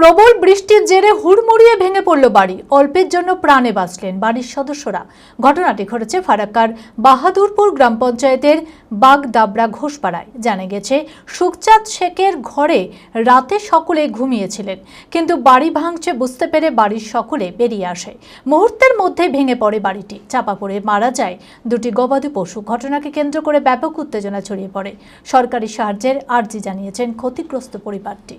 প্রবল বৃষ্টির জেরে হুড়মুড়িয়ে ভেঙে পড়ল বাড়ি। অল্পের জন্য প্রাণে বাঁচলেন বাড়ির সদস্যরা। ঘটনাটি ঘটেছে ফারাক্কার বাহাদুরপুর গ্রাম পঞ্চায়েতের বাগদাবড়া ঘোষপাড়ায়। জানা গেছে, সুখচাঁদ শেখের ঘরে রাতে সকলে ঘুমিয়েছিলেন। কিন্তু বাড়ি ভাঙছে বুঝতে পেরে বাড়ির সকলে বেরিয়ে আসে। মুহূর্তের মধ্যে ভেঙে পড়ে বাড়িটি। চাপা পড়ে মারা যায় দুটি গবাদি পশু। ঘটনাকে কেন্দ্র করে ব্যাপক উত্তেজনা ছড়িয়ে পড়ে। সরকারি সাহায্যের আর্জি জানিয়েছেন ক্ষতিগ্রস্ত পরিবারটি।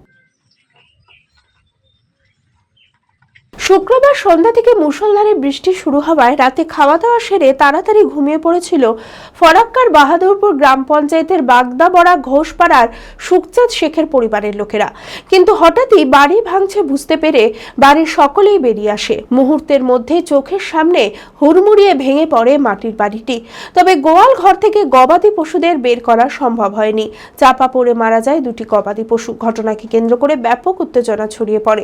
শুক্রবার সন্ধ্যা থেকে মুষলধারে বৃষ্টি শুরু হওয়ায় রাতে খাওয়া দাওয়া সেরে তাড়াতাড়ি ঘুমিয়ে পড়েছিল ফরাক্কার বাহাদুরপুর গ্রাম পঞ্চায়েতের বাগদাবড়া ঘোষপাড়ার সুখচাঁদ শেখের পরিবারের লোকেরা। কিন্তু হঠাৎই বাড়ি ভাঙছে বুঝতে পেরে বাড়ির সকলেই বেরিয়ে আসে। মুহূর্তের মধ্যে চোখের সামনে হুড়মুড়িয়ে ভেঙে পড়ে মাটির বাড়িটি। তবে গোয়াল ঘর থেকে গবাদি পশুদের বের করা সম্ভব হয়নি। চাপা পড়ে মারা যায় দুটি গবাদি পশু। ঘটনাকে কেন্দ্র করে ব্যাপক উত্তেজনা ছড়িয়ে পড়ে।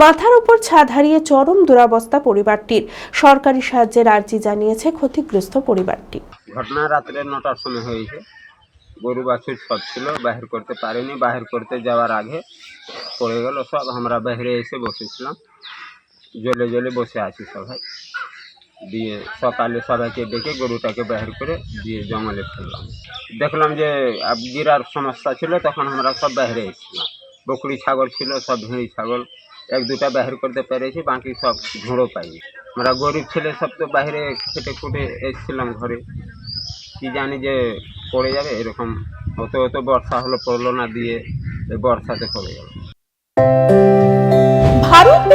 মাথার উপর ছাদ হারিয়ে চরম দুরাবস্থা পরিবারটির। সরকারি সাহায্যের আর্জি জানিয়েছে ক্ষতিগ্রস্ত পরিবারটি। ঘটনা রাত্রে নটার সময় হয়েছে। গরু বাছুর সব ছিল, বাহির করতে পারিনি। বাহির করতে যাওয়ার আগে পড়ে গেল সব। আমরা বাইরে এসে বসেছিলাম। জলে জলে বসে আছি সবাই। দিয়ে সকালে সবাইকে ডেকে গরুটাকে বাহির করে দিয়ে জঙ্গলে ফেললাম। দেখলাম যে গিরার সমস্যা ছিল, তখন আমরা সব বাইরে এসেছিলাম। বকরি ছাগল ছিল, সব ভেড়ি ছাগল এক দুটা বাহির করতে পেরেছি, বাকি সব ঝুঁড়ো পাইনি। আমরা গরিব ছেলে সব তো বাইরে খেটে খুটে এসেছিলাম ঘরে। কি জানি যে পড়ে যাবে, এরকম অত অত বর্ষা হলো পড়ল না দিয়ে বর্ষাতে পড়ে গেল। ভারত